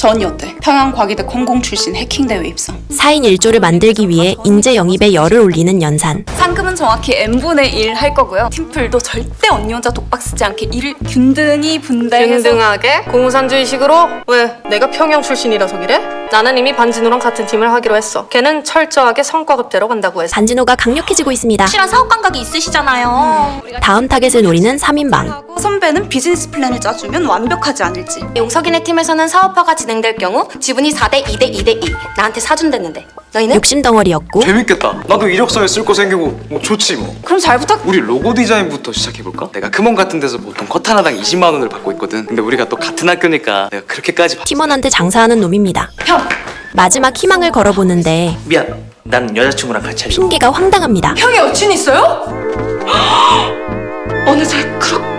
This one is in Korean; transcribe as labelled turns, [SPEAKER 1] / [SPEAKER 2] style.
[SPEAKER 1] 전이었대. 평양과기대 공공 출신 해킹대회 입상.
[SPEAKER 2] 4인 1조를 만들기 위해 인재 영입에 열을 올리는 연산.
[SPEAKER 1] 상금은 정확히 n분의 1 할 거고요. 팀플도 절대 언니 혼자 독박 쓰지 않게 일을 균등히 분배해서
[SPEAKER 3] 균등하게 공산주의식으로 왜 내가 평양 출신이라서 그래? 나는 이미 반진우랑 같은 팀을 하기로 했어. 걔는 철저하게 성과급대로 간다고 해서.
[SPEAKER 2] 반진호가 강력해지고 있습니다.
[SPEAKER 4] 확실한 사업 감각이 있으시잖아요.
[SPEAKER 2] 다음 타겟을 노리는 3인방.
[SPEAKER 1] 하고 선배는 비즈니스 플랜을 짜주면 완벽하지 않을지.
[SPEAKER 4] 용석이네 팀에서는 사업화가 진행될 경우 지분이 4대 2대 2대 2. 나한테 사준댔는데. 너희는?
[SPEAKER 2] 욕심 덩어리였고
[SPEAKER 5] 재밌겠다. 나도 이력서에 쓸 거 생기고 뭐 좋지 뭐.
[SPEAKER 1] 그럼 잘 부탁.
[SPEAKER 5] 우리 로고 디자인부터 시작해볼까? 내가 크몬 같은 데서 보통 컷 하나당 20만 원을 받고 있거든. 근데 우리가 또 같은 학교니까 내가 그렇게까지 받...
[SPEAKER 2] 팀원한테 장사하는 놈입니다. 마지막 희망을 걸어보는데
[SPEAKER 6] 미안. 난 여자친구랑 같이 할래.
[SPEAKER 2] 핑계가 황당합니다.
[SPEAKER 1] 형이 여친 있어요? 어느새 그렇게